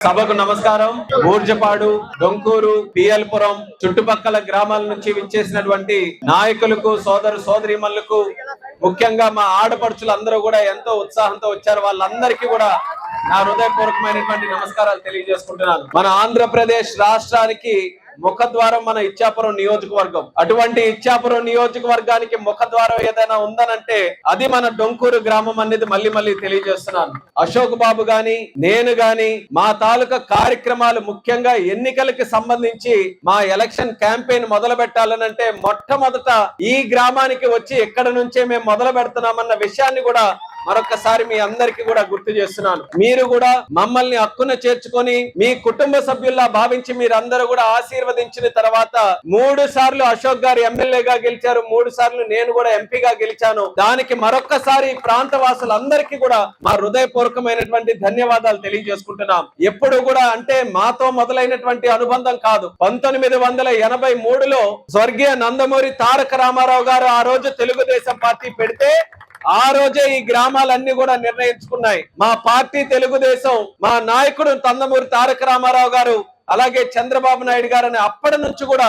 సభకు నమస్కారం. ఊర్జపాడు డొంకూరు పిఎల్పురం చుట్టుపక్కల గ్రామాల నుంచి విచ్చేసినటువంటి నాయకులకు సోదరు సోదరిమల్లకు ముఖ్యంగా మా ఆడపడుచులు అందరూ కూడా ఎంతో ఉత్సాహంతో వచ్చారు. వాళ్ళందరికీ కూడా నా హృదయపూర్వకమైనటువంటి నమస్కారాలు తెలియజేసుకుంటున్నాను. మన ఆంధ్రప్రదేశ్ రాష్ట్రానికి ముఖద్వారం మన ఇచ్చాపురం నియోజకవర్గం. అటువంటి ఇచ్చాపురం నియోజకవర్గానికి ముఖద్వారం ఏదైనా ఉందనంటే అది మన డొంకూరు గ్రామం అనేది మళ్ళీ మళ్ళీ తెలియజేస్తున్నాను. అశోక్ బాబు గాని నేను గాని మా తాలూకా కార్యక్రమాలు ముఖ్యంగా ఎన్నికలకి సంబంధించి మా ఎలక్షన్ క్యాంపెయిన్ మొదలు పెట్టాలనంటే మొట్టమొదట ఈ గ్రామానికి వచ్చి ఎక్కడ నుంచే మేము మొదలు పెడుతున్నామన్న విషయాన్ని కూడా మరొకసారి మీ అందరికి కూడా గుర్తు చేస్తున్నాను. మీరు కూడా మమ్మల్ని హక్కున చేర్చుకొని మీ కుటుంబ సభ్యుల్లా భావించి మీరందరూ కూడా ఆశీర్వదించిన తర్వాత మూడు సార్లు అశోక్ గారు ఎమ్మెల్యేగా గెలిచారు మూడు సార్లు నేను కూడా ఎంపీగా గెలిచాను. దానికి మరొక్కసారి ప్రాంత వాసులందరికీ కూడా మా హృదయపూర్వకమైనటువంటి ధన్యవాదాలు తెలియజేసుకుంటున్నాం. ఎప్పుడు కూడా అంటే మాతో మొదలైనటువంటి అనుబంధం కాదు. పంతొమ్మిది వందల ఎనభై మూడులో స్వర్గీయ నందమూరి తారక రామారావు గారు ఆ రోజు తెలుగుదేశం పార్టీ పెడితే ఆ రోజే ఈ గ్రామాలన్నీ కూడా నిర్ణయించుకున్నాయి. మా పార్టీ తెలుగుదేశం మా నాయకుడు తందమూరి తారక రామారావు గారు అలాగే చంద్రబాబు నాయుడు గారు అని అప్పటి నుంచి కూడా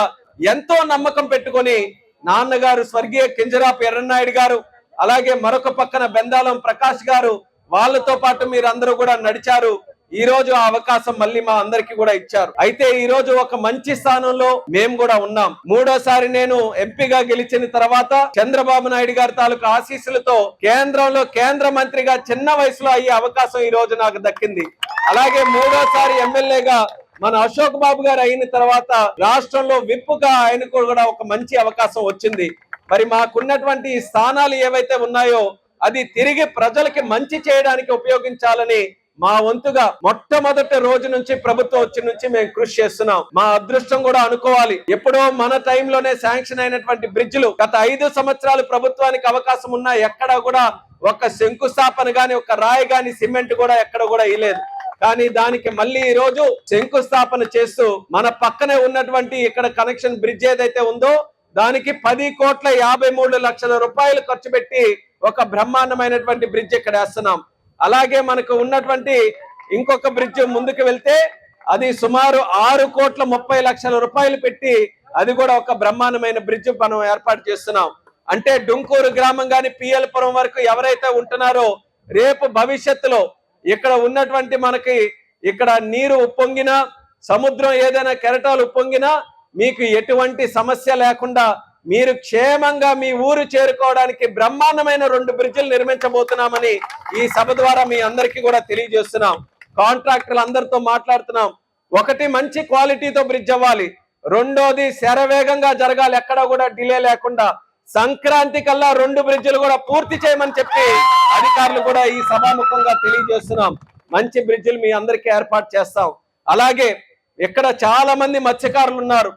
ఎంతో నమ్మకం పెట్టుకొని నాన్నగారు స్వర్గీయ కింజరాపు ఎర్రనాయుడు గారు అలాగే మరొక పక్కన బెందాలం ప్రకాష్ గారు వాళ్ళతో పాటు మీరందరూ కూడా నడిచారు. ఈ రోజు ఆ అవకాశం మళ్ళీ మా అందరికి కూడా ఇచ్చారు. అయితే ఈ రోజు ఒక మంచి స్థానంలో మేము కూడా ఉన్నాం. మూడోసారి నేను ఎంపీగా గెలిచిన తర్వాత చంద్రబాబు నాయుడు గారి తాలూకు ఆశీస్సులతో కేంద్రంలో కేంద్ర మంత్రిగా చిన్న వయసులో అయ్యే అవకాశం ఈ రోజు నాకు దక్కింది. అలాగే మూడోసారి ఎమ్మెల్యేగా మన అశోక్ బాబు గారు అయిన తర్వాత రాష్ట్రంలో విప్పుగా ఆయనకు కూడా ఒక మంచి అవకాశం వచ్చింది. మరి మాకున్నటువంటి స్థానాలు ఏవైతే ఉన్నాయో అది తిరిగి ప్రజలకి మంచి చేయడానికి ఉపయోగించాలని మా వంతుగా మొట్టమొదటి రోజు నుంచి ప్రభుత్వం వచ్చి నుంచి మేము కృషి చేస్తున్నాం. మా అదృష్టం కూడా అనుకోవాలి. ఎప్పుడో మన టైంలోనే శాంక్షన్ అయినటువంటి బ్రిడ్జ్లు గత ఐదు సంవత్సరాలు ప్రభుత్వానికి అవకాశం ఉన్నా ఎక్కడ కూడా ఒక శంకుస్థాపన గాని ఒక రాయి గాని సిమెంట్ కూడా ఎక్కడ కూడా ఇలేదు కానీ దానికి మళ్ళీ ఈ రోజు శంకుస్థాపన చేస్తూ మన పక్కనే ఉన్నటువంటి ఇక్కడ కనెక్షన్ బ్రిడ్జ్ ఏదైతే ఉందో దానికి పది కోట్ల యాభై మూడు లక్షల రూపాయలు ఖర్చు పెట్టి ఒక బ్రహ్మాండమైనటువంటి బ్రిడ్జ్ ఇక్కడ వేస్తున్నాం. అలాగే మనకు ఉన్నటువంటి ఇంకొక బ్రిడ్జ్ ముందుకు వెళ్తే అది సుమారు ఆరు కోట్ల ముప్పై లక్షల రూపాయలు పెట్టి అది కూడా ఒక బ్రహ్మాండమైన బ్రిడ్జ్ మనం ఏర్పాటు చేస్తున్నాం. అంటే డుంకూరు గ్రామం కానీ పిఎల్పురం వరకు ఎవరైతే ఉంటున్నారో రేపు భవిష్యత్తులో ఇక్కడ ఉన్నటువంటి మనకి ఇక్కడ నీరు ఉప్పొంగినా సముద్రం ఏదైనా కెరటాలు ఉప్పొంగినా మీకు ఎటువంటి సమస్య లేకుండా మీరు క్షేమంగా మీ ఊరు చేరుకోవడానికి బ్రహ్మాండమైన రెండు బ్రిడ్జిలు నిర్మించబోతున్నామని ఈ సభ ద్వారా మీ అందరికీ కూడా తెలియజేస్తున్నాం. కాంట్రాక్టర్లు అందరితో మాట్లాడుతున్నాం. ఒకటి మంచి క్వాలిటీతో బ్రిడ్జ్ అవ్వాలి. రెండోది శరవేగంగా జరగాలి. ఎక్కడ కూడా డిలే లేకుండా సంక్రాంతి కల్లా రెండు బ్రిడ్జిలు కూడా పూర్తి చేయమని చెప్పి అధికారులు కూడా ఈ సభాముఖంగా తెలియజేస్తున్నాం. మంచి బ్రిడ్జిలు మీ అందరికీ ఏర్పాటు చేస్తాం. అలాగే ఇక్కడ చాలా మంది మత్స్యకారులు ఉన్నారు.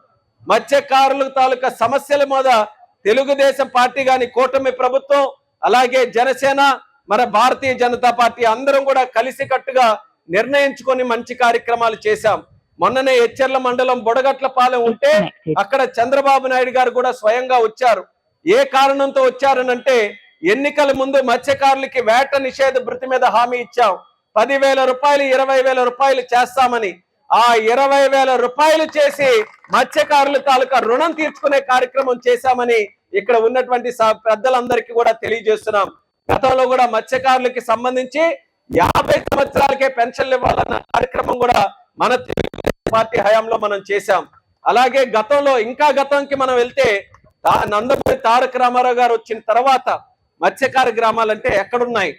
మత్స్యకారుల తాలూకా సమస్యల మీద తెలుగుదేశం పార్టీ గాని కూటమి ప్రభుత్వం అలాగే జనసేన మన భారతీయ జనతా పార్టీ అందరం కూడా కలిసికట్టుగా నిర్ణయించుకొని మంచి కార్యక్రమాలు చేశాం. మొన్ననే ఎచ్చెర్ల మండలం బుడగట్ల పాలెం ఉంటే అక్కడ చంద్రబాబు నాయుడు గారు కూడా స్వయంగా వచ్చారు. ఏ కారణంతో వచ్చారనంటే ఎన్నికల ముందు మత్స్యకారులకి వేట నిషేధ భృతి మీద హామీ ఇచ్చాం. పదివేల రూపాయలు ఇరవై వేల రూపాయలు చేస్తామని ఆ ఇరవై వేల రూపాయలు చేసి మత్స్యకారుల తాలూకా రుణం తీర్చుకునే కార్యక్రమం చేశామని ఇక్కడ ఉన్నటువంటి పెద్దలందరికీ కూడా తెలియజేస్తున్నాం. గతంలో కూడా మత్స్యకారులకి సంబంధించి యాభై సంవత్సరాలకే పెన్షన్లు ఇవ్వాలన్న కార్యక్రమం కూడా మన తెలుగుదేశం పార్టీ హయాంలో మనం చేశాం. అలాగే గతంలో ఇంకా గతంకి మనం వెళ్తే నందమూరి తారక రామారావు గారు వచ్చిన తర్వాత మత్స్యకార గ్రామాలంటే ఎక్కడున్నాయి?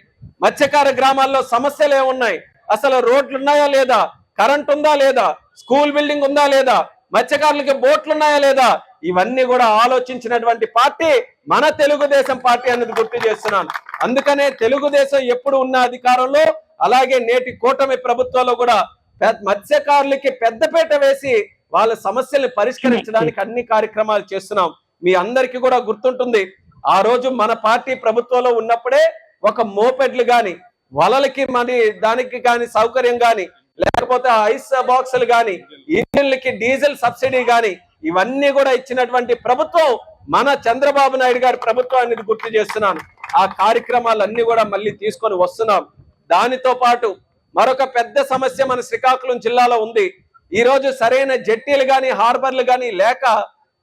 మత్స్యకార గ్రామాల్లో సమస్యలు ఏమున్నాయి? అసలు రోడ్లు ఉన్నాయా లేదా? కరెంట్ ఉందా లేదా? స్కూల్ బిల్డింగ్ ఉందా లేదా? మత్స్యకారులకి బోట్లు ఉన్నాయా లేదా? ఇవన్నీ కూడా ఆలోచించినటువంటి పార్టీ మన తెలుగుదేశం పార్టీ అనేది గుర్తు చేస్తున్నాను. అందుకనే తెలుగుదేశం ఎప్పుడు ఉన్న అధికారంలో అలాగే నేటి కూటమి ప్రభుత్వంలో కూడా మత్స్యకారులకి పెద్దపేట వేసి వాళ్ళ సమస్యల్ని పరిష్కరించడానికి అన్ని కార్యక్రమాలు చేస్తున్నాం. మీ అందరికీ కూడా గుర్తుంటుంది ఆ రోజు మన పార్టీ ప్రభుత్వంలో ఉన్నప్పుడే ఒక మోపెడ్లు గాని వలలకి మరి దానికి గాని సౌకర్యం గాని లేకపోతే ఐస్ బాక్సులు కానీ ఇంజిన్లకి డీజిల్ సబ్సిడీ కానీ ఇవన్నీ కూడా ఇచ్చినటువంటి ప్రభుత్వం మన చంద్రబాబు నాయుడు గారి ప్రభుత్వం అనేది గుర్తు చేస్తున్నాను. ఆ కార్యక్రమాలన్నీ కూడా మళ్ళీ తీసుకొని వస్తున్నాం. దానితో పాటు మరొక పెద్ద సమస్య మన శ్రీకాకుళం జిల్లాలో ఉంది. ఈ రోజు సరైన జట్టీలు కానీ హార్బర్లు కానీ లేక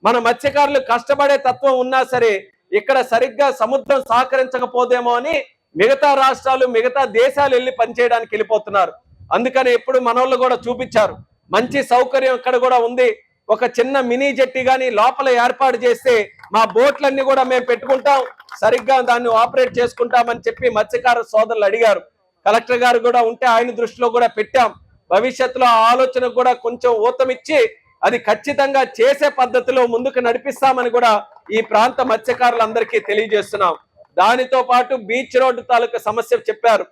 మన మత్స్యకారులు కష్టపడే తత్వం ఉన్నా సరే ఇక్కడ సరిగ్గా సముద్రం సహకరించకపోదేమో అని మిగతా రాష్ట్రాలు మిగతా దేశాలు వెళ్ళి పనిచేయడానికి వెళ్ళిపోతున్నారు. అందుకని ఎప్పుడు మనోళ్ళు కూడా చూపించారు. మంచి సౌకర్యం ఇక్కడ కూడా ఉంది. ఒక చిన్న మినీ జట్టి కానీ లోపల ఏర్పాటు చేస్తే మా బోట్లన్నీ కూడా మేము పెట్టుకుంటాం. సరిగ్గా దాన్ని ఆపరేట్ చేసుకుంటామని చెప్పి మత్స్యకార సోదరులు అడిగారు. కలెక్టర్ గారు కూడా ఉంటే ఆయన దృష్టిలో కూడా పెట్టాం. భవిష్యత్తులో ఆ ఆలోచన కూడా కొంచెం ఊతమిచ్చి అది ఖచ్చితంగా చేసే పద్ధతిలో ముందుకు నడిపిస్తామని కూడా ఈ ప్రాంత మత్స్యకారులందరికీ తెలియజేస్తున్నాం. దానితో పాటు బీచ్ రోడ్డు తాలూకా సమస్య చెప్పారు.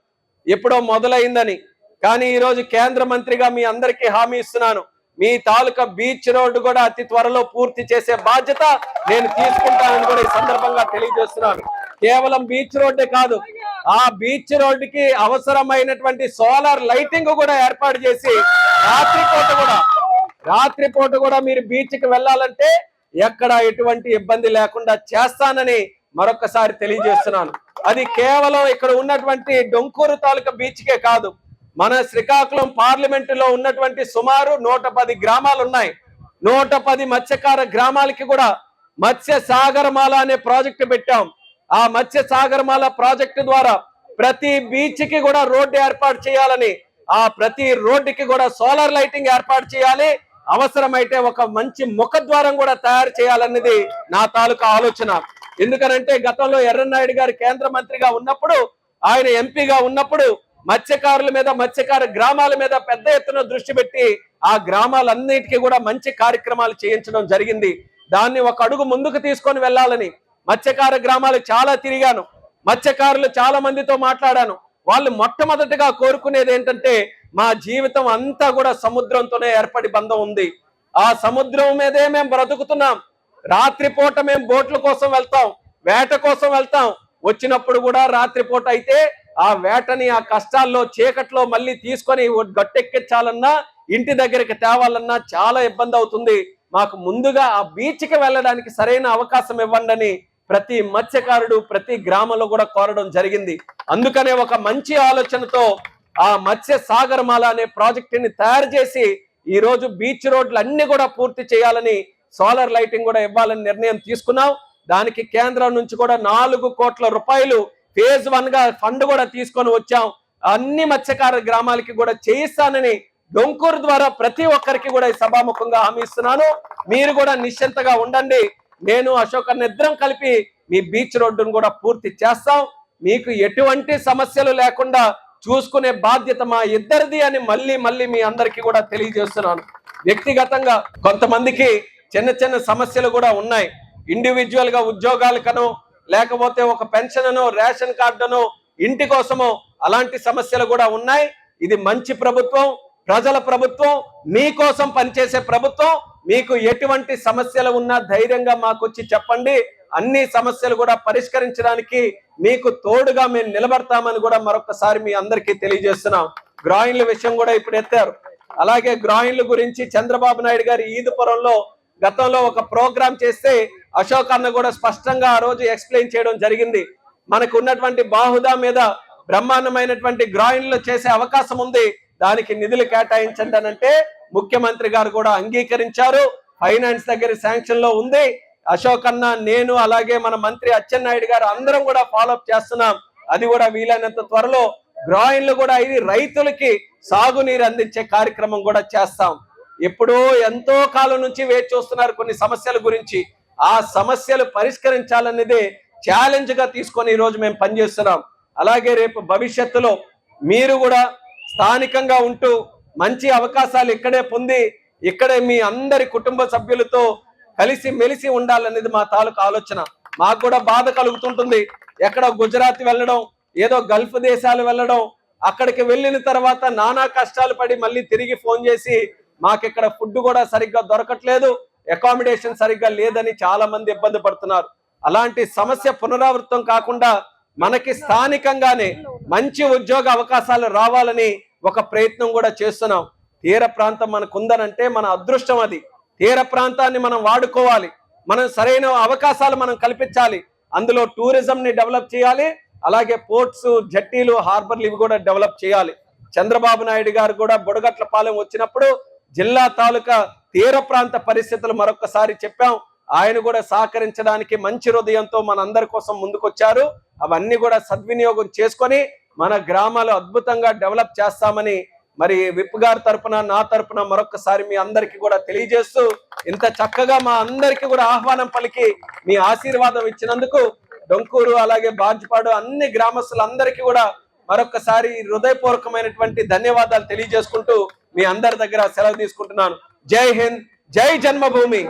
ఎప్పుడో మొదలైందని కానీ ఈరోజు కేంద్ర మంత్రిగా మీ అందరికీ హామీ ఇస్తున్నాను. మీ తాలూకా బీచ్ రోడ్డు కూడా అతి త్వరలో పూర్తి చేసే బాధ్యత నేను తీసుకుంటానని కూడా ఈ సందర్భంగా తెలియజేస్తున్నాను. కేవలం బీచ్ రోడ్డే కాదు ఆ బీచ్ రోడ్డుకి అవసరమైనటువంటి సోలార్ లైటింగ్ కూడా ఏర్పాటు చేసి రాత్రిపూట కూడా రాత్రిపూట కూడా మీరు బీచ్కి వెళ్ళాలంటే ఎక్కడ ఎటువంటి ఇబ్బంది లేకుండా చేస్తానని మరొకసారి తెలియజేస్తున్నాను. అది కేవలం ఇక్కడ ఉన్నటువంటి డొంకూరు తాలూకా బీచ్కే కాదు మన శ్రీకాకుళం పార్లమెంటు లో ఉన్నటువంటి సుమారు నూట పది గ్రామాలు ఉన్నాయి నూట పది మత్స్యకార గ్రామాలకి కూడా మత్స్య సాగరమాల అనే ప్రాజెక్టు పెట్టాం. ఆ మత్స్య సాగరమాల ప్రాజెక్టు ద్వారా ప్రతి బీచ్కి కూడా రోడ్డు ఏర్పాటు చేయాలని ఆ ప్రతి రోడ్డుకి కూడా సోలార్ లైటింగ్ ఏర్పాటు చేయాలి. అవసరమైతే ఒక మంచి ముఖద్వారం కూడా తయారు చేయాలన్నది నా తాలూకా ఆలోచన. ఎందుకనంటే గతంలో ఎర్రన్నాయుడు గారు కేంద్ర మంత్రిగా ఉన్నప్పుడు ఆయన ఎంపీగా ఉన్నప్పుడు మత్స్యకారుల మీద మత్స్యకార గ్రామాల మీద పెద్ద ఎత్తున దృష్టి పెట్టి ఆ గ్రామాలన్నిటికీ కూడా మంచి కార్యక్రమాలు చేయించడం జరిగింది. దాన్ని ఒక అడుగు ముందుకు తీసుకొని వెళ్ళాలని మత్స్యకార గ్రామాలు చాలా తిరిగాను. మత్స్యకారులు చాలా మందితో మాట్లాడాను. వాళ్ళు మొట్టమొదటిగా కోరుకునేది ఏంటంటే మా జీవితం అంతా కూడా సముద్రంతోనే ఏర్పడి బంధం ఉంది. ఆ సముద్రం మీదే మేము బ్రతుకుతున్నాం. రాత్రిపూట మేము బోట్ల కోసం వెళ్తాం. వేట కోసం వెళ్తాం. వచ్చినప్పుడు కూడా రాత్రిపూట అయితే ఆ వేటని ఆ కష్టాల్లో చీకట్లో మళ్ళీ తీసుకొని గట్టెక్కించాలన్నా ఇంటి దగ్గరికి తేవాలన్నా చాలా ఇబ్బంది అవుతుంది మాకు ముందుగా ఆ బీచ్కి వెళ్ళడానికి సరైన అవకాశం ఇవ్వండి అని ప్రతి మత్స్యకారుడు ప్రతి గ్రామంలో కూడా కోరడం జరిగింది. అందుకనే ఒక మంచి ఆలోచనతో ఆ మత్స్య సాగరమాల అనే ప్రాజెక్టుని తయారు చేసి ఈ రోజు బీచ్ రోడ్లు అన్ని కూడా పూర్తి చేయాలని సోలార్ లైటింగ్ కూడా ఇవ్వాలని నిర్ణయం తీసుకున్నాం. దానికి కేంద్రం నుంచి కూడా నాలుగు కోట్ల రూపాయలు ఫేజ్ వన్గా ఫండ్ కూడా తీసుకొని వచ్చాం. అన్ని మత్స్యకార గ్రామాలకి కూడా చేయిస్తానని డొంకూరు ద్వారా ప్రతి ఒక్కరికి కూడా ఈ సభాముఖంగా హామీ ఇస్తున్నాను. మీరు కూడా నిశ్చింతగా ఉండండి. నేను అశోక నిద్రం కలిపి మీ బీచ్ రోడ్డును కూడా పూర్తి చేస్తాం. మీకు ఎటువంటి సమస్యలు లేకుండా చూసుకునే బాధ్యత మా ఇద్దరిది అని మళ్ళీ మళ్ళీ మీ అందరికీ కూడా తెలియజేస్తున్నాను. వ్యక్తిగతంగా కొంతమందికి చిన్న చిన్న సమస్యలు కూడా ఉన్నాయి. ఇండివిజువల్గా ఉద్యోగాలకను లేకపోతే ఒక పెన్షన్ రేషన్ కార్డునో ఇంటి కోసమో అలాంటి సమస్యలు కూడా ఉన్నాయి. ఇది మంచి ప్రభుత్వం ప్రజల ప్రభుత్వం మీకోసం పనిచేసే ప్రభుత్వం. మీకు ఎటువంటి సమస్యలు ఉన్నా ధైర్యంగా మాకు వచ్చి చెప్పండి. అన్ని సమస్యలు కూడా పరిష్కరించడానికి మీకు తోడుగా మేము నిలబడతామని కూడా మరొకసారి మీ అందరికీ తెలియజేస్తున్నాం. గ్రాయిన్ల విషయం కూడా ఇప్పుడు ఎత్తారు. అలాగే గ్రాయిన్ల గురించి చంద్రబాబు నాయుడు గారి ఈదుపురంలో గతంలో ఒక ప్రోగ్రాం చేస్తే అశోక్ అన్న కూడా స్పష్టంగా ఆ రోజు ఎక్స్ప్లెయిన్ చేయడం జరిగింది. మనకు ఉన్నటువంటి బాహుదా మీద బ్రహ్మాండమైనటువంటి గ్రాయిన్లు చేసే అవకాశం ఉంది. దానికి నిధులు కేటాయించండి అని అంటే ముఖ్యమంత్రి గారు కూడా అంగీకరించారు. ఫైనాన్స్ దగ్గర శాంక్షన్లో ఉంది. అశోక్ అన్న నేను అలాగే మన మంత్రి అచ్చెన్నాయుడు గారు అందరం కూడా ఫాలోఅప్ చేస్తున్నాం. అది కూడా వీలైనంత త్వరలో గ్రాయిన్లు కూడా ఇది రైతులకి సాగునీరు అందించే కార్యక్రమం కూడా చేస్తాం. ఎప్పుడో ఎంతో కాలం నుంచి వేచి చూస్తున్నారు కొన్ని సమస్యల గురించి. ఆ సమస్యలు పరిష్కరించాలనేదే ఛాలెంజ్గా తీసుకొని ఈరోజు మేము పనిచేస్తున్నాం. అలాగే రేపు భవిష్యత్తులో మీరు కూడా స్థానికంగా ఉంటూ మంచి అవకాశాలు ఇక్కడే పొంది ఇక్కడే మీ అందరి కుటుంబ సభ్యులతో కలిసి మెలిసి ఉండాలనేది మా తాలూకు ఆలోచన. మాకు కూడా బాధ కలుగుతుంటుంది. ఎక్కడ గుజరాత్ వెళ్ళడం ఏదో గల్ఫ్ దేశాలు వెళ్ళడం అక్కడికి వెళ్ళిన తర్వాత నానా కష్టాలు పడి మళ్ళీ తిరిగి ఫోన్ చేసి మాకు ఇక్కడ ఫుడ్ కూడా సరిగ్గా దొరకట్లేదు. అకామిడేషన్ సరిగ్గా లేదని చాలా మంది ఇబ్బంది పడుతున్నారు. అలాంటి సమస్య పునరావృతం కాకుండా మనకి స్థానికంగానే మంచి ఉద్యోగ అవకాశాలు రావాలని ఒక ప్రయత్నం కూడా చేస్తున్నాం. తీర ప్రాంతం మనకు ఉందనంటే మన అదృష్టం అది. తీర ప్రాంతాన్ని మనం వాడుకోవాలి. మనం సరైన అవకాశాలు మనం కల్పించాలి. అందులో టూరిజంని డెవలప్ చేయాలి. అలాగే పోర్ట్స్ జట్టీలు హార్బర్లు ఇవి కూడా డెవలప్ చేయాలి. చంద్రబాబు నాయుడు గారు కూడా బుడగట్ల పాలెం వచ్చినప్పుడు జిల్లా తాలూకా తీర ప్రాంత పరిస్థితులు మరొకసారి చెప్పాం. ఆయన కూడా సహకరించడానికి మంచి హృదయంతో మనందరి కోసం ముందుకొచ్చారు. అవన్నీ కూడా సద్వినియోగం చేసుకొని మన గ్రామాలు అద్భుతంగా డెవలప్ చేస్తామని మరి విప్ గారి తరపున నా తరపున మరొకసారి మీ అందరికి కూడా తెలియజేస్తూ ఇంత చక్కగా మా అందరికి కూడా ఆహ్వానం పలికి మీ ఆశీర్వాదం ఇచ్చినందుకు డొంకూరు అలాగే బాజ్పాడు అన్ని గ్రామస్తులందరికీ కూడా మరొకసారి హృదయపూర్వకమైనటువంటి ధన్యవాదాలు తెలియజేసుకుంటూ మీ అందరి దగ్గర సెలవు తీసుకుంటున్నాను. जय हिंद जय जन्मभूमि।